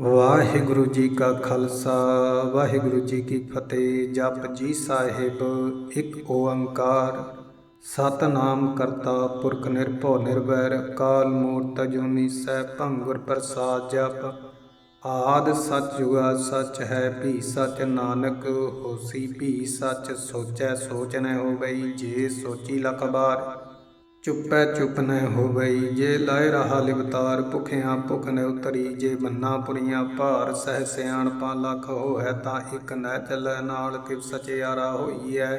ਵਾਹਿਗੁਰੂ ਜੀ ਕਾ ਖਾਲਸਾ, ਵਾਹਿਗੁਰੂ ਜੀ ਕੀ ਫਤਿਹ। ਜਪ ਜੀ ਸਾਹਿਬ, ਇੱਕ ਓੰਕਾਰ। ਸਤਨਾਮ ਕਰਤਾ ਪੁਰਖ ਨਿਰਭਉ ਨਿਰਵੈਰ, ਕਾਲ ਮੂਰਤ ਅਜੂਨੀ ਸੈਭੰ ਗੁਰ ਪ੍ਰਸਾਦ ਜਪ। ਆਦ ਸੱਚ ਜੁਗਾ ਸੱਚ ਹੈ, ਭੀ ਸੱਚ ਨਾਨਕ ਹੋਸੀ, ਭੀ ਸੱਚ ਸੋਚੈ ਸੋਚ ਨ ਹੋਵਈ, ਜੇ ਸੋਚੀ ਲਖ ਬਾਰ ਚੁੱਪੈ ਚੁੱਪ ਨ ਹੋਵਈ, ਜੇ ਲਾਇ ਰਹਾ ਲਿਵਤਾਰ, ਭੁਖਿਆਂ ਭੁਖ ਨ ਉਤਰੀ, ਜੇ ਬੰਨਾ ਪੁਰੀਆਂ ਭਾਰ, ਸਹਿ ਸਿਆਣਪਾਂ ਲੱਖ ਹੋਇ ਤਾਂ ਇਕ ਨ ਚੱਲੈ ਨਾਲ ਕਿਵ ਸਚਿਆਰਾ ਹੋਈਐ।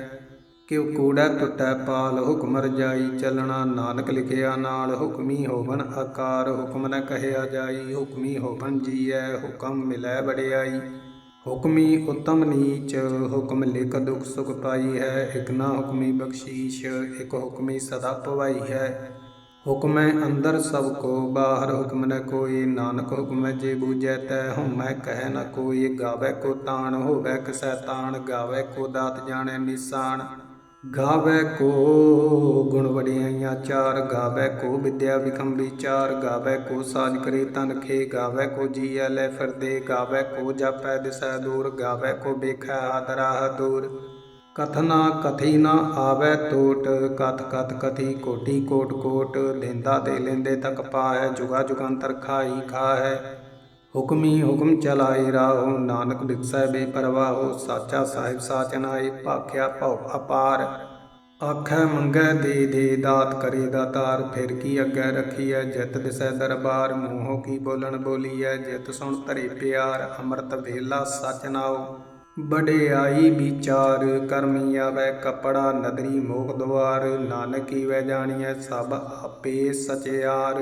ਕਿਉ ਕੂੜੈ ਟੁੱਟੈ ਪਾਲ, ਹੁਕਮ ਰਜਾਈ, ਚੱਲਣਾ ਨਾਨਕ ਲਿਖਿਆ ਨਾਲ, ਹੁਕਮੀ ਹੋਵਨ ਆਕਾਰ ਹੁਕਮ ਨ ਕਹਿਆ ਜਾਈ, ਹੁਕਮੀ ਹੋਵਨ ਜੀਐ, ਹੁਕਮ ਮਿਲੈ ਵਡਿਆਈ। ਹੁਕਮੀ ਉਤਮ ਨੀਚ, ਹੁਕਮ ਲਿਖ ਦੁਖ ਸੁਖ ਪਾਈ ਹੈ, ਇਕ ਨਾ ਹੁਕਮੀ ਬਖਸ਼ੀਸ਼, ਇਕ ਹੁਕਮੀ ਸਦਾ ਭਵਾਈ ਹੈ। ਹੁਕਮੈ ਅੰਦਰ ਸਭ ਕੋ, ਬਾਹਰ ਹੁਕਮ ਨ ਕੋਈ, ਨਾਨਕ ਹੁਕਮੈ ਜੇ ਬੂਝੈ ਤੈ, ਹਉਮੈ ਕਹਿ ਨ ਕੋਈ, ਗਾਵੇ ਕੋ ਤਾਣ, ਹੋਵੇ ਕਿਸੈ ਤਾਣ ਗਾਵੇ ਕੋ ਦਾਤ ਜਾਣੈ ਨਿਸ਼ਾਨ। ਗਾਵੇ ਕੋ ਗੁਣ ਵਡਿਆਈਆਂ, ਚਾਰ ਗਾਵੇ ਕੋ ਵਿਦਿਆ ਵਿਕਮ ਵਿਚਾਰ ਗਾਵੇ ਕੋ ਸਾਜ ਕਰੇ ਤਨ ਖੇ, ਗਾਵੇ ਕੋ ਜੀਐ ਲੈ ਫਿਰਦੇ, ਗਾਵੇ ਕੋ ਜਪੈ ਦਿਸੈ ਦੂਰ, ਗਾਵੇ ਕੋ ਵੇਖੈ ਆਦਰਾਹ ਦੂਰ। ਕਥਨਾ ਕਥੀ ਨਾ ਆਵੇ ਟੋਟ, ਕਥ ਕਥ ਕਥੀ ਕੋਟੀ ਕੋਟ ਕੋਟ, ਲੈਂਦਾ ਤੇ ਲੈਂਦੇ ਤੱਕ ਪਾਹੈ, ਜੁਗਾ ਜੁਗੰਤਰ ਖਾਈ ਖਾਹੈ। ਹੁਕਮੀ ਹੁਕਮ ਚਲਾਏ ਰਾਹੋ, ਨਾਨਕ ਬਿਕਸੈ ਬੇਪਰਵਾਹੋ, ਸਾਚਾ ਸਾਹਿਬ ਸਾਚਨਾਏ ਭਾਖਿਆ ਭਉ ਅਪਾਰ। ਆਖੈ ਮੰਗੈ ਦੇ ਦੇ, ਦਾਤ ਕਰੇ ਦਾਤਾਰ ਫਿਰ ਕੀ ਅੱਗੇ ਰਖੀਐ, ਜਿਤ ਦਿਸੈ ਦਰਬਾਰ, ਮੂੰਹੋ ਕੀ ਬੋਲਣ ਬੋਲੀਐ, ਜਿਤ ਸੁਣ ਧਰੇ ਪਿਆਰ, ਅੰਮ੍ਰਿਤ ਵੇਲਾ ਸਚ ਨਾਉ। ਆਈ ਵਿਚਾਰ, ਕਰਮੀ ਆਵੈ ਕਪੜਾ, ਨਦਰੀ ਮੋਖ ਦੁਆਰ, ਨਾਨਕੀ ਵੈ ਜਾਣੀਐ, ਸਭ ਆਪੇ ਸਚਿਆਰ।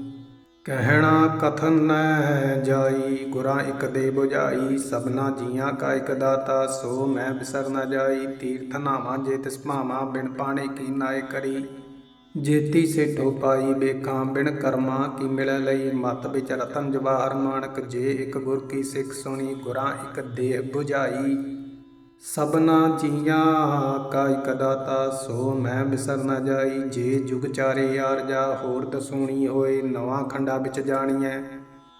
ਕਹਿਣਾ ਕਥਨ ਨ ਜਾਈ, ਗੁਰਾਂ ਇਕ ਦੇ 부ਝਾਈ ਸਭਨਾ ਜੀਆਂ ਕਾ ਇਕ ਦਾਤਾ, ਸੋ ਮੈਂ ਬਿਸਰ ਨਾ ਜਾਈ, ਤੀਰਥ ਨਾਵਾਂ ਜੇ ਤਿਸ ਭਾਵਾਂ, ਬਿਨ ਪਾਣੇ ਕੀ ਨਾਏ ਕਰੀ। ਜੇਤੀ ਸੇਠੋ ਪਾਈ ਬੇਖਾਂ ਬਿਨ ਕਰਮਾਂ ਕੀ ਮਿਲੈ ਲਈ। ਮਤ ਵਿਚ ਰਤਨ ਜਵਾਹਰ ਮਾਨਕ ਜੇ ਇਕ ਗੁਰ ਕੀ ਸਿੱਖ ਸੁਣੀ, ਗੁਰਾਂ ਇਕ ਦੇ 부ਝਾਈ ਸਭਨਾ ਜੀਆਂ ਕਾ ਇਕ ਦਾਤਾ ਸੋ ਮੈਂ ਬਿਸਰ ਨ ਜਾਈ। ਜੇ ਜੁਗ ਚਾਰੇ ਯਾਰ ਜਾ, ਹੋਰ ਦਸੂਣੀ ਹੋਏ, ਨਵਾਂ ਖੰਡਾ ਵਿੱਚ ਜਾਣੀਐ।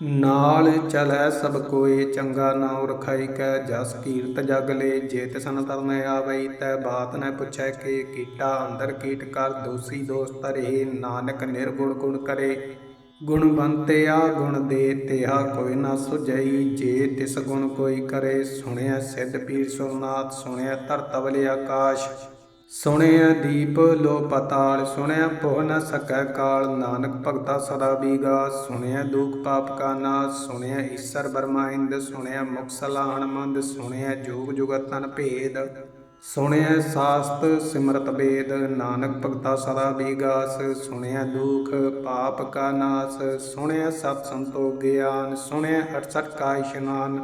ਨਾਲ ਚਲੈ ਸਭ ਕੋਏ, ਚੰਗਾ ਨਾਉ ਰਖਾਈ ਕੈ, ਜਸ ਕੀਰਤ ਜਗ ਲੇ। ਜੇ ਤਿਸਨ ਤਰਨ ਆਵਈ ਤੈ ਬਾਤ ਨ ਪੁੱਛੈ ਕੇ। ਕੀਟਾ ਅੰਦਰ ਕੀਟ ਕਰ, ਦੋਸੀ ਦੋਸਤ ਰਹੇ ਨਾਨਕ ਨਿਰਗੁਣ ਗੁਣ ਕਰੇ। ਗੁਣਵੰਤਿਆ ਗੁਣ ਦੇ ਤਿਹਾ ਕੋਈ ਨਾ ਸੁਝਈ। ਜੇ ਤਿਸ ਗੁਣ ਕੋਈ ਕਰੇ ਸੁਣਿਆ ਸਿੱਧ ਪੀਰ ਸੁਰਨਾਥ ਸੁਣਿਆ ਧਰਤਵਲੇ ਆਕਾਸ਼। ਸੁਣਿਆ ਦੀਪ ਲੋ ਪਤਾਲ ਸੁਣਿਆ ਪੋਹ ਨ ਸਕੈ ਕਾਲ। ਨਾਨਕ ਭਗਤਾ ਸਦਾ ਬੀਗਾ ਸੁਣਿਆ ਦੁਖ ਪਾਪ ਕਾ ਨਾਸ। ਸੁਣਿਆ ਈਸਰ ਬਰਮਾਇੰਦ ਸੁਣਿਆ ਮੁਕਸਲਾ ਸਲਾਹਣ ਸੁਣਿਆ ਜੋਗ ਜੁਗਤਨ ਭੇਦ। ਸੁਣਿਆ ਸਾਸਤ ਸਿਮਰਤ ਵੇਦ, ਨਾਨਕ ਭਗਤਾ ਸਦਾ ਬੀਗਾਸ ਸੁਣਿਆ ਦੁਖ ਪਾਪ ਕਾ ਨਾਸ ਸੁਣਿਆ ਸਤ ਸੰਤੋ ਗਿਆਨ ਸੁਣਿਆ 68 ਕਾ ਇਸ਼ਨਾਨ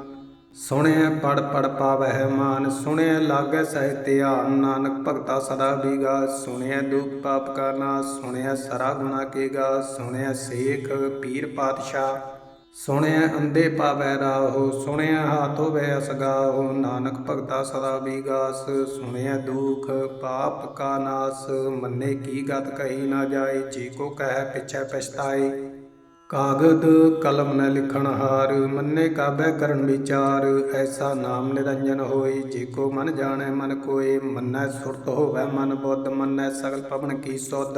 ਸੁਣਿਆ ਪੜ ਪੜ ਪਾਵਹਿ ਮਾਨ ਸੁਣਿਆ ਲਾਗੈ ਸਹਿ ਧਿਆਨ, ਨਾਨਕ ਭਗਤਾ ਸਦਾ ਬੀਗਾਸ ਸੁਣਿਆ ਦੁਖ ਪਾਪ ਕਾ ਨਾਸ ਸੁਣਿਆ ਸਰਾ ਗੁਣਾ ਕੇ ਗਾ ਸੁਣਿਆ ਸੇਖ ਪੀਰ ਪਾਤਸ਼ਾਹ। ਸੁਣਿਆ ਅੰਦੇ ਪਾਵੈ ਰਾਹੋ, ਸੁਣਿਆ ਹਾਥ ਹੋਵੇ ਅਸਗਾਹੋ ਨਾਨਕ ਭਗਤਾ ਸਦਾ ਬੀਗਾਸ। ਸੁਣਿਆ ਦੁਖ ਪਾਪ ਕਾ ਨਾਸ, ਮੰਨੇ ਕੀ ਗਤ ਕਹੀ ਨਾ ਜਾਏ, ਜੀ ਕੋ ਕਹਿ ਪਿਛੈ ਪਛਤਾਏ। ਕਾਗਦ ਕਲਮ ਨ ਲਿਖਣ ਹਾਰ, ਮੰਨੇ ਕਾਬੈ ਕਰਨ ਵਿਚਾਰ। ਐਸਾ ਨਾਮ ਨਿਰੰਜਨ ਹੋਏ, ਜੇ ਕੋ ਮਨ ਜਾਣੈ ਮਨ ਕੋਏ। ਮੰਨੈ ਸੁਰਤ ਹੋਵੈ ਮਨ ਬੁੱਧ, ਮੰਨੈ ਸਗਲ ਪਵਨ ਕੀ ਸੁਧ।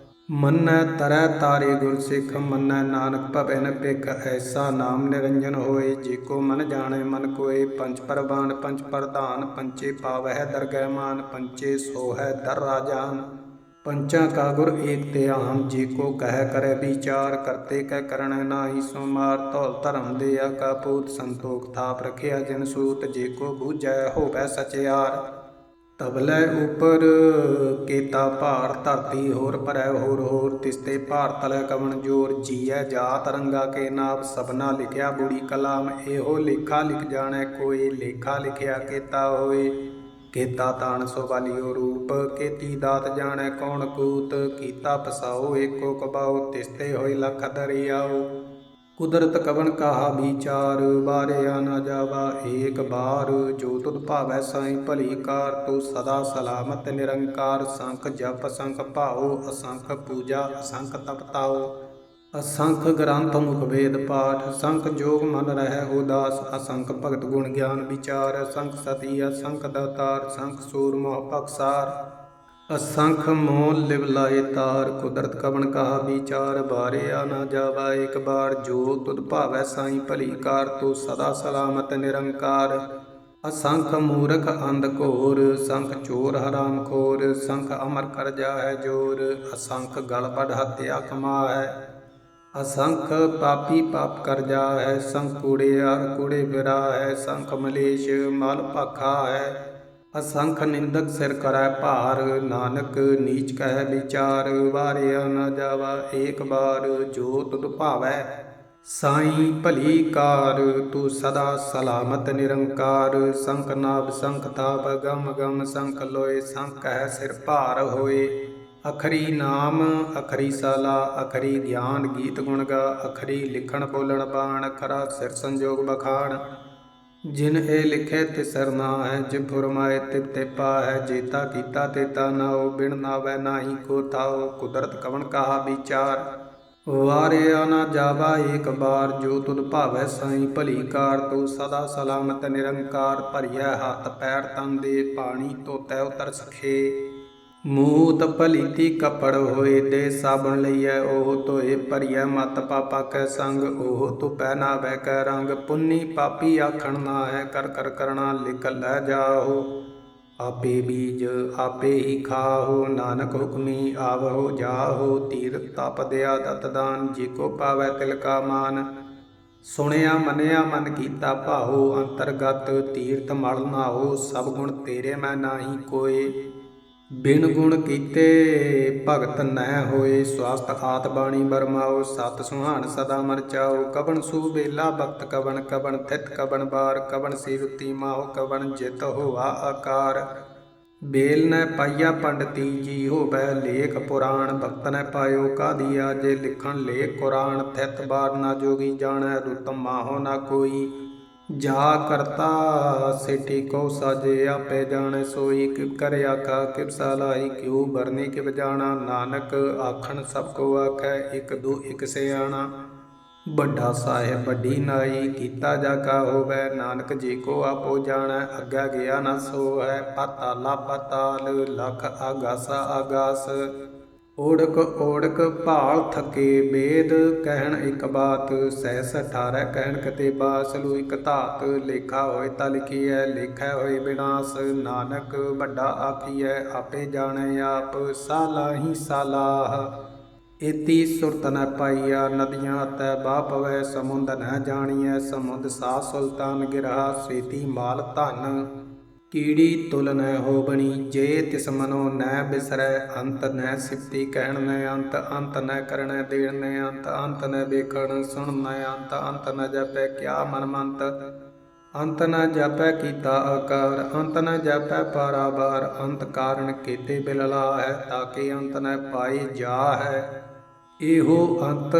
ਮੰਨੈ ਤਰੈ ਤਾਰੇ ਗੁਰ ਸਿੱਖ, ਮੰਨੈ ਨਾਨਕ ਭਵੈ ਨ ਭਿਖ, ਐਸਾ ਨਾਮ ਨਿਰੰਜਨ ਹੋਏ, ਜੇ ਕੋ ਮਨ ਜਾਣੇ ਮਨ ਕੋਏ ਪੰਚ ਪਰਵਾਨ ਪੰਚ ਪ੍ਰਧਾਨ, ਪੰਚੇ ਪਾਵਹਿ ਦਰਗਹਿ ਮਾਨ, ਪੰਚੇ ਸੋਹੈ ਦਰ ਰਾਜਾਨ। ਪੰਚਾਂ ਕਾ ਗੁਰ ਏਕ ਤੇ ਆਹਮ, ਜੀ ਕੋ ਕਹਿ ਕਰੇ ਵਿਚਾਰ, ਕਰਤੇ ਕਹਿ ਕਰਣ ਨਾਹੀ ਸੋ ਮਾਰ ਧੌਲ ਧਰਮ ਦੇ ਆਕਾ ਪੂਤ ਸੰਤੋਖ, ਥਾਪ ਰਖਿਆ ਜਿਨ ਸੂਤ, ਜੇ ਕੋ ਬੂਝੈ ਹੋਵੈ ਸਚਿਆਰ। ਤਬਲੇ ਉਪਰ ਕੇਤਾ ਭਾਰ, ਧਰਤੀ ਹੋਰ ਭਰੈ, ਹੋਰ ਹੋਰ ਤਿਸਤੇ ਭਾਰ, ਤਲੈ ਕਵਣ ਜੋਰ ਜੀਐ, ਜਾਤ ਰੰਗਾ ਕੇ ਨਾਪ, ਸਭਨਾ ਲਿਖਿਆ ਬੁੜੀ ਕਲਾਮ, ਇਹੋ ਲੇਖਾ ਲਿਖ ਜਾਣੈ, ਕੋਈ ਲੇਖਾ ਲਿਖਿਆ ਕੇਤਾ ਹੋਏ। ਕੇਤਾ ਤਾਣ ਸੋ ਵਾਲਿਓ ਰੂਪ, ਕੇਤੀ ਦਾਤ ਜਾਣੈ ਕੌਣ ਕੂਤ, ਕੀਤਾ ਪਸਾਓ ਏਕੋ ਕਬਾਓ, ਤਿਸਤੇ ਹੋਏ ਲਖ ਦਰਿਆਓ। ਕੁਦਰਤ ਕਵਨ ਕਾਹਾ ਵਿਚਾਰ, ਬਾਰਿਆ ਨਾ ਜਾਵਾ, ਏਕ ਬਾਰ। ਜੋ ਤੁਧ ਭਾਵੈ ਸਾਈ ਭਲੀ ਕਾਰ, ਤੂੰ ਸਦਾ ਸਲਾਮਤ ਨਿਰੰਕਾਰ। ਸੰਖ ਜਪ, ਸੰਖ ਭਾਉ, ਅਸੰਖ ਪੂਜਾ, ਅਸੰਖ ਤਪਤਾਓ ਅਸੰਖ ਗ੍ਰੰਥ ਮੁਖ ਵੇਦ ਪਾਠ, ਸੰਖ ਜੋਗ ਮਨ ਰਹਿ ਉਦਾਸ ਅਸੰਖ ਭਗਤ ਗੁਣ ਗਿਆਨ ਵਿਚਾਰ ਅਸੰਖ ਸਤੀ, ਅਸੰਖ ਦਾਤਾਰ ਸੰਖ ਸੂਰ ਮੋਹ ਪਕਸਾਰ ਅਸੰਖ ਮੋਹ ਲਿਵ ਲਾਏ ਤਾਰ, ਕੁਦਰਤ ਕਵਣ ਕਹਾ ਵਿਚਾਰ ਬਾਰਿਆ ਨਾ ਜਾਵਾ ਇੱਕ ਬਾਰ, ਜੋ ਤੁਧ ਭਾਵੈ ਸਾਈ ਭਲੀ ਕਾਰ, ਤੂੰ ਸਦਾ ਸਲਾਮਤ ਨਿਰੰਕਾਰ। ਅਸੰਖ ਮੂਰਖ ਅੰਧ ਘੋਰ, ਸੰਖ ਚੋਰ ਹਰਾਮ ਖੋਰ, ਸੰਖ ਅਮਰ ਕਰ ਜਾਹੈ ਜੋਰ, ਅਸੰਖ ਗਲ ਪੜ ਹੱਤਿਆ ਕਮਾ ਹੈ ਅਸੰਖ ਪਾਪੀ ਪਾਪ ਕਰ ਜਾਹੈ, ਸੰਖ ਕੂੜਿਆਰ ਕੂੜੇ ਫਿਰਾ ਹੈ ਸੰਖ ਮਲੇਸ਼ ਮਲ ਭਾਖਾ ਹੈ ਅਸੰਖ ਨਿੰਦਕ ਸਿਰ ਕਰੈ ਭਾਰ, ਨਾਨਕ ਨੀਚ ਕਹਿ ਵਿਚਾਰ, ਵਾਰਿਆ ਨਾ ਜਾਵਾ ਏਕ ਬਾਰ ਜੋ ਤੁਧ ਭਾਵੈ ਸਾਈ ਭਲੀ ਕਾਰ, ਤੂੰ ਸਦਾ ਸਲਾਮਤ ਨਿਰੰਕਾਰ। ਸੰਖ ਨਾਭ ਸੰਖ ਤਾਪ, ਗਮ ਗਮ ਸੰਖ ਲੋਏ, ਸੰਖ ਹੈ ਸਿਰ ਭਾਰ ਹੋਏ। ਅਖਰੀ ਨਾਮ, ਅਖਰੀ ਸਾਲਾ, ਅਖਰੀ ਗਿਆਨ ਗੀਤ ਗੁਣ ਗਾ, ਅਖਰੀ ਲਿਖਣ ਬੋਲਣ ਬਾਣ ਅਖਰਾ ਸਿਰ ਸੰਜੋਗ ਬਖਾਣ ਜਿਨ ਇਹ ਲਿਖੇ ਤੇ ਸਰਨਾ ਹੈ ਜਿ ਫੁਰਮਾਏ ਤਿਬ ਤੇ ਪਾ ਹੈ ਜੇਤਾ ਕੀਤਾ ਤੇਤਾ ਨਾਉ ਬਿਨ ਨਾਵੈ ਨਾਹੀ ਕੋ ਥਾਉ ਕੁਦਰਤ ਕਵਣ ਕਹਾ ਵਿਚਾਰ। ਵਾਰਿਆ ਨਾ ਜਾਵਾ ਏਕ ਬਾਰ, ਜੋ ਤੁਧ ਭਾਵੈ ਸਾਈ ਭਲੀ ਕਾਰ, ਤੂੰ ਸਦਾ ਸਲਾਮਤ ਨਿਰੰਕਾਰ ਭਰੀਐ, ਹੱਥ ਪੈਰ ਤਨ ਦੇ, ਪਾਣੀ ਧੋਤੈ ਉਤਰ ਸਖੇ। ਮੂਤ ਭਲੀਤੀ ਕਪੜ ਹੋਏ ਦੇ ਸਾਬਣ ਲਈਐ, ਉਹ ਧੋਏ ਭਰੀਐ, ਮਤ ਪਾਪਾ ਕੈ ਸੰਗ, ਉਹ ਤੂੰ ਪਹਿਨਾ ਬੈ ਕੈ ਰੰਗ, ਪੁੰਨੀ ਪਾਪੀ ਆਖਣ ਨਾ ਹੈ ਕਰ ਕਰ ਕਰਣਾ ਲਿਖ ਲੈ ਜਾਓ ਆਪੇ ਬੀਜ ਆਪੇ ਹੀ ਖਾਹੋ, ਨਾਨਕ ਹੁਕਮੀ ਆਵਹੋ ਜਾਹੋ ਤੀਰਥ ਤਪ ਦਿਆ ਦਤ ਦਾਨ, ਜੀ ਕੋ ਪਾਵੈ ਤਿਲ ਕਾ ਮਾਨ। ਸੁਣਿਆ ਮੰਨਿਆ ਮਨ ਕੀਤਾ ਭਾਉ ਅੰਤਰਗਤ ਤੀਰਥ ਮਲ ਨਾਓ ਸਭ ਗੁਣ ਤੇਰੇ ਮੈਂ ਨਾਹੀ ਕੋਏ। ਬਿਨ ਗੁਣ ਕੀਤੇ ਭਗਤ ਨਹਿ ਹੋਏ, ਸਵਾਸਤ ਆਤ ਬਾਣੀ ਬਰਮਾਓ, ਸਤ ਸੁਹਾਣ ਸਦਾ ਮਰ ਚਾਓ ਕਬਨ ਸੂ ਬੇਲਾ ਬਖਤ ਕਬਨ ਕਬਨ ਥਿਤ ਕਬਨ ਬਾਰ ਕਬਨ ਸਿਰੁਤੀ ਮਾਹੁ ਕਬਨ ਜਿਤ ਹੋਆ ਆਕਾਰ। ਬੇਲ ਨ ਪਾਈਆ ਪੰਡਤੀ ਜੀ ਹੋਵੈ ਲੇਖ ਪੁਰਾਣ, ਭਗਤ ਨ ਪਾਇਓ ਕਾਦੀਆ ਜੇ ਲਿਖਣ ਲੇਖ ਕੁਰਾਨ, ਥਿਤ ਬਾਰ ਨਾ ਜੋਗੀ ਜਾਣੈ ਰੁਤ ਮਾਹੋ ਨਾ ਕੋਈ। ਜਾ ਕਰਤਾ ਸਿਟੀ ਕੋ ਸਾਜੇ ਆਪੇ ਜਾਣੈ ਸੋਈ ਕਿਵ ਕਰ ਆਖਾ ਕਿਵ ਸਲਾਈ ਕਿਉ ਬਰਨੇ ਕਿਵ ਜਾਣਾ। ਨਾਨਕ ਆਖਣ ਸਭ ਕੋ ਆਖੈ ਇਕ ਦੂ ਇਕ ਸਿਆਣਾ। ਵੱਡਾ ਸਾਹਿਬ ਵੱਡੀ ਨਾਈ ਕੀਤਾ ਜਾ ਕਾ ਹੋਵੈ। ਨਾਨਕ ਜੀ ਕੋ ਆਪੋ ਜਾਣੈ ਅੱਗਾ ਗਿਆ ਨਾ ਸੋ ਹੈ ਪਾਤਾਲਾ ਪਾਤਾਲ ਲਖ ਆਗਾਸਾ ਆਗਾਸ। ਓੜਕ ਓੜਕ ਭਾਲ ਥਕੇ ਬੇਦ, ਕਹਿਣ ਇੱਕ ਬਾਤ, ਸਹਿਸ 18 ਕਹਿਣ ਕਤੇ ਬਾਸਲੂ ਇੱਕ ਧਾਤ, ਲੇਖਾ ਹੋਏ ਤਾਂ ਲਿਖੀਐ, ਲੇਖੈ ਹੋਏ ਬਿਨਾਸ਼, ਨਾਨਕ ਵੱਡਾ ਆਖੀਐ, ਆਪੇ ਜਾਣੈ ਆਪ ਸਾਲਾਹੀ ਸਾਲਾਹ ਇਤੀ ਸੁਰਤ ਨ ਪਾਈਆ, ਨਦੀਆਂ ਤੈ ਬਾਹ ਪਵੈ, ਸਮੁੰਦ ਨ ਜਾਣੀਐ, ਸਮੁੰਦ ਸਾ ਸੁਲਤਾਨ ਗਿਰਹਾ, ਸੇਤੀ ਮਾਲ ਧਨ। ਕੀੜੀ ਤੁਲ ਨੈ ਹੋਬਣੀ ਜੇ ਤਿਸ ਮਨੋ ਨੈ ਬਿਸਰੈ, ਅੰਤ ਨੈ ਸਿਫਤੀ ਕਹਿਣ ਨੈ ਅੰਤ ਅੰਤ ਨੈ ਕਰਣੈ ਦੇਣ ਨੈ ਅੰਤ ਅੰਤ ਨੈ ਵੇਖਣ ਸੁਣ ਨੈ ਅੰਤ ਅੰਤ ਨ ਜਪੈ ਕਿਆ ਮਨ ਮੰਤ। ਅੰਤ ਨ ਜਾਪੈ ਕੀਤਾ ਆਕਾਰ, ਅੰਤ ਨ ਜਪੈ ਪਾਰਾਵਾਰ, ਅੰਤ ਕਾਰਨ ਕੀਤੇ ਬਿਲਲਾ ਹੈ ਤਾਂ ਕਿ ਅੰਤ ਨ ਪਾਈ ਜਾ ਹੈ ਇਹੋ ਅੰਤ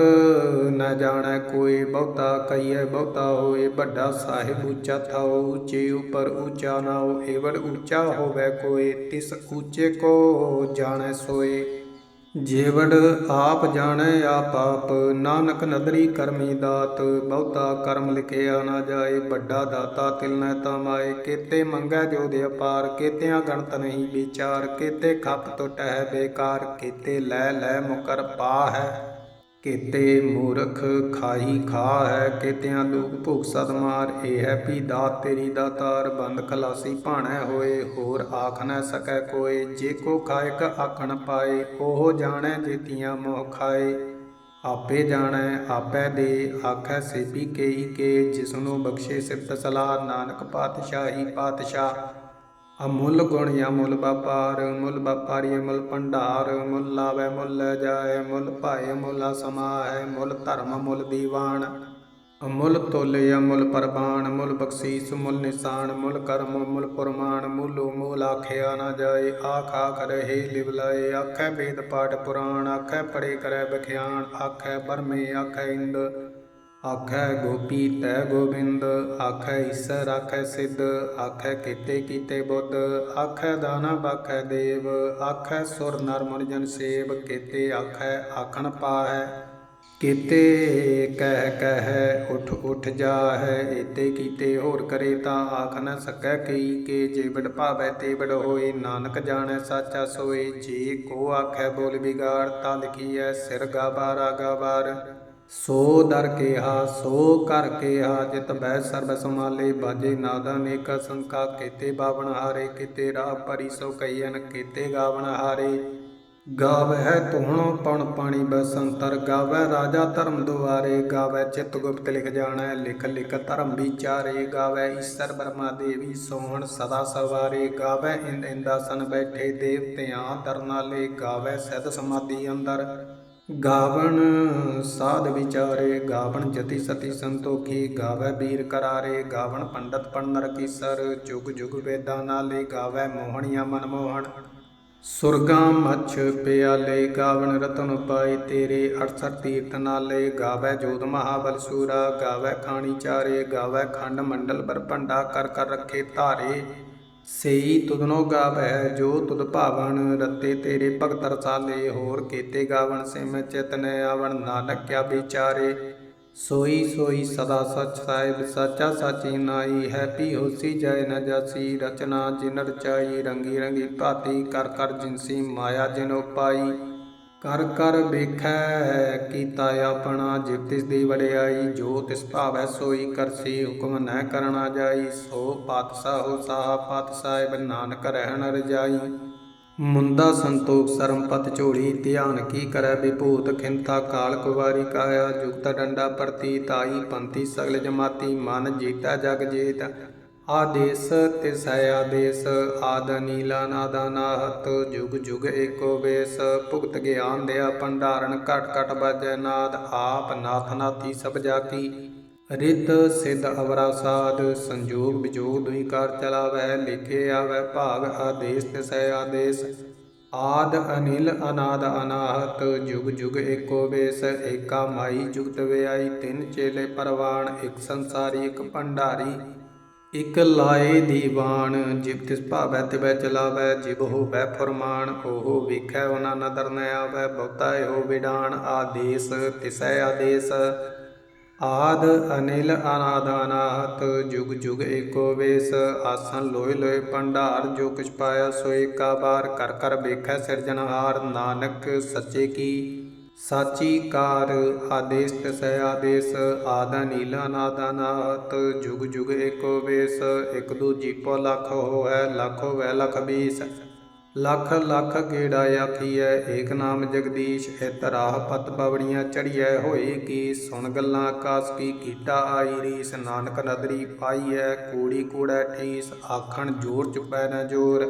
ਨ ਜਾਣੈ ਕੋਈ ਬਹੁਤਾ ਕਈਐ ਬਹੁਤਾ ਹੋਏ ਵੱਡਾ ਸਾਹਿਬ ਉੱਚਾ ਥਾਉ, ਉੱਚੇ ਉਪਰ ਉੱਚਾ ਨਾਉ ਏਵੜ ਉੱਚਾ ਹੋਵੇ ਕੋਈ ਤਿਸ ਉੱਚੇ ਕੋ ਜਾਣੈ ਸੋਏ। ਜੇਵੜ ਆਪ ਜਾਣੈ ਆਪ ਆਪ ਨਾਨਕ ਨਦਰੀ ਕਰਮੀ ਦਾਤ, ਬਹੁਤਾ ਕਰਮ ਲਿਖਿਆ ਨਾ ਜਾਏ, ਵੱਡਾ ਦਾਤਾ ਤਿਲਨੈ ਤਮਾਏ ਕੀਤੇ ਮੰਗੈ ਜੋ ਦੇ ਅਪਾਰ, ਕੀਤਿਆਂ ਗਣਤ ਨਹੀਂ ਵਿਚਾਰ, ਕੀਤੇ ਖੱਪ ਟੁੱਟ ਹੈ ਬੇਕਾਰ, ਕੀਤੇ ਲੈ ਲੈ ਮੁਕਰ ਪਾ ਹੈ ਕੇਤੇ ਮੂਰਖ ਖਾਈ ਖਾ ਹੈ, ਕੇਤਿਆਂ ਲੋਕ ਭੁਖ ਸਦ ਮਾਰ। ਇਹ ਹੈ ਪੀ ਦਾਤ ਤੇਰੀ ਦਾਤਾਰ ਬੰਦ ਖਲਾਸੀ ਭਾਣੈ ਹੋਏ। ਹੋਰ ਆਖ ਨ ਸਕੈ ਕੋਏ, ਜੇ ਕੋ ਖਾਇਕ ਆਖਣ ਪਾਏ, ਉਹ ਜਾਣੈ ਜੇਤੀਆਂ ਮੋਹ ਖਾਏ। ਆਪੇ ਜਾਣੈ, ਆਪੈ ਦੇ, ਆਖੈ ਸੇਪੀ ਕੇਈ ਕੇ। ਜਿਸਨੂੰ ਬਖਸ਼ੇ ਸਿਫਤ ਸਲਾਹ, ਨਾਨਕ ਪਾਤਸ਼ਾਹੀ ਪਾਤਸ਼ਾਹ। ਅਮੁੱਲ ਗੁਣ ਅਮੁੱਲ ਵਪਾਰ, ਮੁੱਲ ਵਪਾਰੀ ਮੁੱਲ ਭੰਡਾਰ, ਮੁੱਲ ਲਾਵੇ ਮੁੱਲ ਲੈ ਜਾਏ, ਮੁੱਲ ਭਾਏ ਮੁੱਲ ਸਮਾਏ, ਮੁੱਲ ਧਰਮ ਮੁੱਲ ਦੀਵਾਨ। ਅਮੁੱਲ ਤੋਲ ਅਮੁੱਲ ਪਰਬਾਨ ਮੁੱਲ ਬਖਸ਼ੀਸ, ਮੁੱਲ ਨਿਸ਼ਾਨ, ਮੁੱਲ ਕਰਮ, ਮੁੱਲ ਪੁਰਮਾਨ, ਮੁੱਲੋ ਮੂਲ ਆਖਿਆ ਨਾ ਜਾਏ, ਆਖ ਆਖ ਰਹੇ ਲਿਵ ਲਾਏ, ਆਖੈ ਵੇਦ ਪਾਠ ਪੁਰਾਣ, ਆਖੈ ਪੜੇ ਕਰੈ ਬਖਿਆਨ ਆਖੈ ਬਰਮੇ, ਆਖੈ ਇੰਦ। ਆਖੈ ਗੋਪੀ ਤੈ ਗੋਬਿੰਦ, ਆਖੈ ਈਸਰ, ਆਖੈ ਸਿੱਧ, ਆਖੈ ਕੀਤੇ ਕੀਤੇ ਬੁੱਧ, ਆਖੈ ਦਾਨਾ ਬਾਖੈ ਦੇਵ, ਆਖੈ ਸੁਰ ਨਰ ਮੁਨ ਜਨ ਸੇਵ, ਕੀਤੇ ਆਖੈ ਆਖਣ ਪਾਹੈ। ਕੀਤੇ ਕਹਿ ਕਹਿ ਉਠ ਉਠ ਜਾਹੈ, ਏਤੇ ਕੀਤੇ ਹੋਰ ਕਰੇ ਤਾਂ ਆਖ ਨ ਸਕੈ ਕਈ ਕੇ, ਜੇ ਬਿੜ ਭਾਵੈ ਤੇ ਬਿੜ ਹੋਏ, ਨਾਨਕ ਜਾਣੈ ਸਾਚਾ ਸੋਏ, ਜੇ ਕੋ ਆਖੈ ਬੋਲ ਵਿਗਾੜ ਤਾਂ ਲਿਖੀਐ ਸਿਰ ਗਾਬਾਰਾ ਗਾਬਾਰ ਸੋ ਦਰ ਕੇਹਾ, ਸੋ ਕਰ ਕੇਹਾ, ਜਿਤ ਬੈ ਸਰਬ ਸਮਾਲੇ ਬਾਜੇ ਨਾਦ ਅਨੇਕ ਸੰਕਾ ਕੀਤੇ ਬਾਵਣ ਹਾਰੇ, ਕੀਤੇ ਰਾਹ ਪਰੀ ਸੋ ਕਈਨ ਕੀਤੇ ਗਾਵਣ ਹਾਰੇ। ਗਾਵਹਿ ਤੁਹਣੋ ਪਣ ਪਾਣੀ ਬਸੰਤਰ, ਗਾਵਹਿ ਰਾਜਾ ਧਰਮ ਦੁਆਰੇ, ਗਾਵਹਿ ਚਿਤ ਗੁਪਤ ਲਿਖ ਜਾਣੈ, ਲਿਖ ਲਿਖ ਧਰਮ ਵਿਚਾਰੇ ਗਾਵੈ ਈਸ਼ਰ ਬਰਮਾ ਦੇਵੀ ਸੋਹਣ ਸਦਾ ਸਵਾਰੇ ਗਾਵੈ ਇੰਦ ਇੰਦਾਸਨ ਬੈਠੇ ਦੇਵਤਿਆਂ ਦਰਨਾਲੇ ਗਾਵੈ ਸਦ ਸਮਾਧੀ ਅੰਦਰ। ਗਾਵਣ ਸਾਧ ਵਿਚਾਰੇ ਗਾਵਣ ਜਤੀ ਸਤੀ ਸੰਤੋਖੀ, ਗਾਵੈ ਬੀਰ ਕਰਾਰੇ ਗਾਵਣ ਪੰਡਤ ਪੰਨਰ ਕੀਸਰ ਜੁਗ ਜੁਗ ਵੇਦਾਂ ਨਾਲੇ ਗਾਵੈ ਮੋਹਣੀਆਂ ਮਨ ਮੋਹਣ। ਸੁਰਗਾ ਮਛ ਪਿਆਲੇ ਗਾਵਣ ਰਤਨ ਪਾਈ ਤੇਰੇ 68 ਤੀਰਥ ਨਾਲੇ, ਗਾਵੈ ਜੋਤ ਮਹਾਬਲ ਸੂਰਾ, ਗਾਵੈ ਖਾਣੀ ਚਾਰੇ, ਗਾਵੈ ਖੰਡ ਮੰਡਲ ਬਰਪੰਡਾ ਕਰ ਕਰ ਰੱਖੇ ਧਾਰੇ। ਸਈ ਤੁਧਨੋ ਗਾਵੈ, ਜੋ ਤੁਧ ਭਾਵਨ ਰਤੇ ਤੇਰੇ ਭਗਤ ਰਸਾਲੇ, ਹੋਰ ਕੀਤੇ ਗਾਵਣ ਸਿਮ ਚਿਤਨ, ਆਵਣ ਨਾਨਕ ਕਿਆ ਵਿਚਾਰੇ। ਸੋਈ ਸੋਈ ਸਦਾ ਸਚ ਸਾਹਿਬ, ਸਾਚਾ ਸਾਚੀ ਨਾਈ, ਹੈਪੀ ਹੋਸੀ ਜੈ ਨ ਜਾਸੀ, ਰਚਨਾ ਜਿਨ ਰਚਾਈ ਰੰਗੀ ਰੰਗੀ ਭਾਤੀ, ਕਰ ਕਰ ਜਿਨਸੀ ਮਾਇਆ ਜਿਨੋ ਪਾਈ। ਕਰ ਕਰ ਵੇਖੈ ਕੀਤਾ ਆਪਣਾ ਜਿਵ ਤਿਸ ਦੀ ਵਡਿਆਈ ਜੋ ਤਿਸ ਭਾਵੈ, ਸੋਈ ਕਰਸੀ ਹੁਕਮ ਨ ਕਰਨਾ ਜਾਈ। ਸੋ ਪਾਤਸ਼ਾਹੋ ਸਾਹ ਪਾਤ ਸਾਹਿਬ ਨਾਨਕ ਰਹਿਣ ਰਜਾਈ। ਮੁੰਦਾ ਸੰਤੋਖ ਸਰਮਪਤ ਝੋਲੀ, ਧਿਆਨ ਕੀ ਕਰੈ ਵਿਭੂਤ ਖਿੰਤਾ, ਕਾਲ ਕੁਵਾਰੀ ਕਾਇਆ। ਜੁਗਤ ਡੰਡਾ ਪ੍ਰਤੀ, ਤਾਈ ਪੰਥੀ ਸਗਲ ਜਮਾਤੀ, ਮਨ ਜੀਤਾ ਜਗ ਜੀਤ। ਆਦੇਸ ਤਿਸੈ ਆਦੇਸ, ਆਦ ਨੀਲਾ ਨਾਦਾ ਨਾਹਤ, ਜੁਗ ਜੁਗ ਏਕੋ ਵੇਸ। ਭੁਗਤ ਗਿਆਨ ਦਿਆ ਭੰਡਾਰਨ ਘਟ ਘਟ ਬਾਜੈ ਨਾਦ, ਆਪ ਨਾਥ ਨਾਥੀ ਸਭ ਜਾਤੀ। ਰਿਤ ਸਿਧ ਅਵਰਾ ਸਾਧ, ਸੰਜੋਗ ਵਿਜੋਗ ਦੁਈ ਕਾਰ ਚਲਾਵੈ, ਲਿਖੇ ਆਵੈ ਭਾਗ ਆਦੇਸ ਤਿਸੈ ਆਦੇਸ। ਆਦ ਅਨਿਲ ਅਨਾਦ ਅਨਾਹਤ, ਜੁਗ ਜੁਗ ਏਕੋ ਵੇਸ। ਏਕਾ ਮਾਈ ਜੁਗਤ ਵਿਆਈ, ਤਿੰਨ ਚੇਲੇ ਪਰਵਾਨ ਇੱਕ ਸੰਸਾਰੀ, ਇੱਕ ਭੰਡਾਰੀ। ਇਕ ਲਾਏ ਦੀਵਾਨ, ਜਿਬ ਤਿਸ ਭਾਵੈ ਤਿਵੈ ਚਲਾਵੈ ਜਿਵ ਹੋਵੈ ਫਰਮਾਨ, ਉਹ ਵੇਖੈ ਉਹਨਾਂ ਨਦਰ ਨ ਆਵੈ, ਬਹੁਤਾ ਇਹੋ ਵਿਡਾਨ, ਆਦੇਸ ਤਿਸੈ ਆਦੇਸ। ਆਦ ਅਨਿਲ ਅਨਾਦ ਅਨਾਹਤ ਜੁਗ ਜੁਗ ਏਕੋ ਵੇਸ। ਆਸਨ ਲੋਏ ਲੋਏ ਭੰਡਾਰ, ਜੋ ਕੁਛ ਪਾਇਆ ਸੋ ਏਕਾ ਬਾਰ, ਕਰ ਕਰ ਵੇਖੈ ਸਿਰਜਣਹਾਰ, ਨਾਨਕ ਸੱਚੇ ਕੀ ਸਾਚੀ ਕਾਰ ਆਦੇਸ ਤਸੈ ਆਦੇਸ, ਆਦਾ ਨੀਲਾ ਨਾਦਾ ਨਾਤ, ਜੁਗ ਜੁਗ ਏਕੋ ਵੇਸ, ਇਕ ਦੂਜੀ ਪੋ ਲੱਖ ਹੋਐ, ਲੱਖ ਹੋਵੈ ਲਖ ਬੀਸ। ਲੱਖ ਲੱਖ ਗੇੜਾ ਆਖੀਐ, ਏਕ ਨਾਮ ਜਗਦੀਸ਼, ਇਤ ਰਾਹ ਪਤ ਬਵੜੀਆਂ ਚੜੀਐ ਹੋਏ ਕੀ ਸੁਣ ਗੱਲਾਂ ਆਕਾਸ ਕੀ ਕੀਟਾ ਆਈ ਰੀਸ, ਨਾਨਕ ਨਦਰੀ ਪਾਈਐ, ਕੂੜੀ ਕੂੜੈ ਠੀਸ, ਆਖਣ ਜੋਰ ਚੁਪੈ ਨ ਜੋਰ।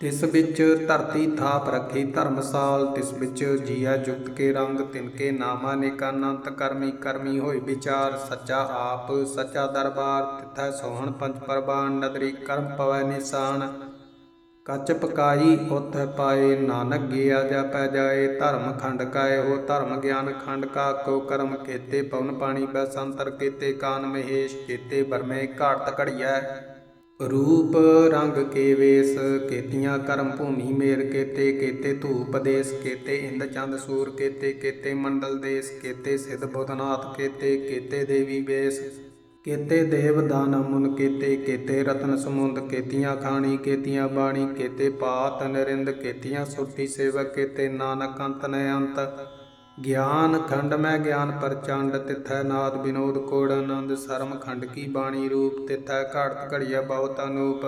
ਤਿਸ ਵਿੱਚ ਧਰਤੀ ਥਾਪ ਰੱਖੀ, ਧਰਮਸਾਲ ਤਿਸ ਵਿੱਚ ਜੀਆ ਜੁਗਤ ਕੇ ਰੰਗ ਤਿਨਕੇ ਨਾਮਾ ਨੇਕਾ ਅਨੰਤ ਕਰਮੀ ਕਰਮੀ ਹੋਈ ਵਿਚਾਰ, ਸੱਚਾ ਆਪ, ਸੱਚਾ ਦਰਬਾਰ, ਤਿਥੈ ਸੋਹਣ ਪੰਜ ਪਰਬਾਨ ਨਦਰੀ ਕਰਮ ਪਵੈ ਨਿਸ਼ਾਨ। ਕੱਚ ਪਕਾਈ ਉਤ ਪਾਏ, ਨਾਨਕ ਗਿਆ ਜਾਪੈ ਜਾਏ, ਧਰਮ ਖੰਡ ਕਾਏ ਹੋ, ਧਰਮ ਗਿਆਨ ਖੰਡ ਕਾ ਕੋ ਕਰਮ ਕੀਤੇ, ਪਵਨ ਪਾਣੀ ਬੈ ਸੰਤਰ ਕੀਤੇ, ਕਾਨ ਮਹੇਸ਼ ਕੀਤੇ, ਬਰਮੇ ਘਾਟ ਘੜੀਐ। ਰੂਪ ਰੰਗ ਕੇ ਵੇਸ, ਕੇਤੀਆਂ ਕਰਮ ਭੂਮੀ ਮੇਰ ਕੇਤੇ ਕੇਤੇ ਧੂਪ ਦੇਸ, ਕੇਤੇ ਇੰਦ ਚੰਦ ਸੂਰ, ਕੇਤੇ ਕੇਤੇ ਮੰਡਲ ਦੇਸ, ਕੇਤੇ ਸਿਧ ਬੁਧਨਾਥ, ਕੇਤੇ ਕੇਤੇ ਦੇਵੀ ਵੇਸ ਕੇਤੇ ਦੇਵ ਦਾਨ ਮੁਨ ਕੇਤੇ ਕੇਤੇ ਰਤਨ ਸਮੁੰਦ, ਕੇਤੀਆਂ ਖਾਣੀ, ਕੇਤੀਆਂ ਬਾਣੀ, ਕੇਤੇ ਪਾਤ ਨਰਿੰਦ, ਕੇਤੀਆਂ ਸੁਰਤੀ ਸੇਵਕ, ਕੇਤੇ ਨਾਨਕ ਅੰਤ ਨ ਅੰਤ। ਗਿਆਨ ਖੰਡ ਮੈਂ ਗਿਆਨ ਪ੍ਰਚੰਡ ਤਿਥੈ ਨਾਦ ਬਿਨੋਦ ਕੋੜ ਆਨੰਦ, ਸਰਮ ਖੰਡ ਕੀ ਬਾਣੀ ਰੂਪ, ਤਿਥੈ ਘੜਤ ਘੜੀਆ ਬਹੁਤ ਅਨੂਪ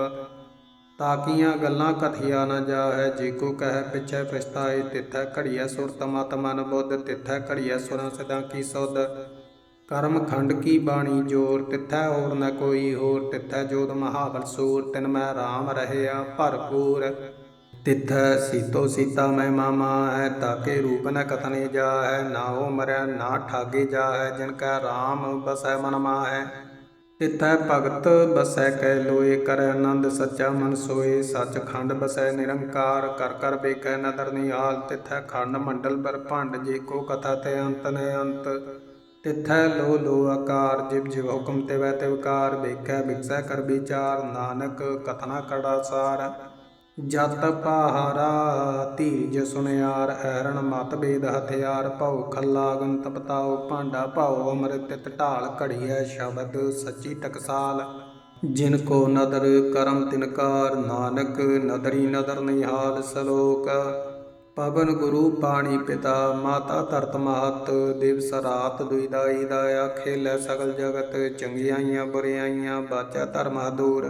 ਤਾਕੀਆਂ ਗੱਲਾਂ ਕਥਿਆ ਨਾ ਜਾਹੈ, ਜੇ ਕੋ ਕਹਿ ਪਿਛੈ ਪਛਤਾਏ, ਤਿਥੈ ਘੜੀਆ ਸੁਰਤ ਮਤ ਮਨ ਬੁੱਧ, ਤਿਥੈ ਘੜੀਆ ਸੁਰਾਂ ਸਦਾ ਕੀ ਸੁਧ। ਕਰਮ ਖੰਡ ਕੀ ਬਾਣੀ ਜੋਰ, ਤਿਥੈ ਹੋਰ ਨ ਕੋਈ ਹੋਰ, ਤਿਥੈ ਜੋਤ ਮਹਾਬਲ ਸੂਰ, ਤਿਨ ਮੈਂ RAM ਰਹਿਆ ਭਰਪੂਰ। ਤਿਥੈ ਸੀਤੋ ਸੀਤਾ ਮੈਂ ਮਾਮਾ ਹੈ ਤਾਕੇ ਰੂਪ ਨ ਕਤਨੇ ਜਾਹੈ, ਨਾ ਹੋ ਮਰੈ, ਨਾ ਠਾਗੇ ਜਾਹੈ, ਜਿਨ ਕੈ RAM ਬਸੈ ਮਨ ਮਾਹੈ। ਤਿਥੈ ਭਗਤ ਬਸੈ ਕੈ ਲੋਏ, ਕਰੈ ਆਨੰਦ ਸੱਚਾ ਮਨ ਸੋਏ ਸੱਚ ਖੰਡ ਬਸੈ ਨਿਰੰਕਾਰ, ਕਰ ਕਰ ਬੇਕੈ ਨਦਰ ਨਿਹਾਲ, ਤਿਥੈ ਖੰਡ ਮੰਡਲ ਬਰਭੰਡ ਜੇ ਕੋ ਕਥਾ ਤੇ ਅੰਤ ਨ ਅੰਤ। ਤਿਥੈ ਲੋ ਲੋ ਆਕਾਰ ਜਿਵ ਜਿਵ ਹੁਕਮ ਤੇ ਵੈ ਤਿਵਕਾਰ ਬੇਕੈ ਬਿਕਸੈ ਕਰ ਵਿਚਾਰ, ਨਾਨਕ ਕਥਨਾ ਕੜਾ ਸਾਰ। ਜਤ ਪਹਾਰਾ ਧੀਜ ਸੁਨਿਆਰ ਐਰਣ ਮਤਭੇਦ ਹਥਿਆਰ ਭਉ ਖੱਲਾ ਗੰਤ ਪਤਾਉ ਭਾਂਡਾ ਭਉ ਅੰਮ੍ਰਿਤ ਤਿਤ ਢਾਲ ਘੜੀਐ ਸ਼ਬਦ ਸੱਚੀ ਟਕਸਾਲ। ਜਿਨ ਕੋ ਨਦਰ ਕਰਮ ਤਿਨਕਾਰ ਨਾਨਕ ਨਦਰੀ ਨਦਰ ਨਿਹਾਲ ਸਲੋਕ। ਪਵਨ ਗੁਰੂ ਪਾਣੀ ਪਿਤਾ ਮਾਤਾ ਧਰਤ ਮਹਤ ਦਿਵਸ ਰਾਤ ਦੁਇਦਾਈ ਦਾਇਆ ਲੈ ਸਗਲ ਜਗਤ ਚੰਗਿਆਈਆਂ ਬੁਰਿਆਈਆਂ ਬਾਚਾ ਧਰਮ ਦੂਰ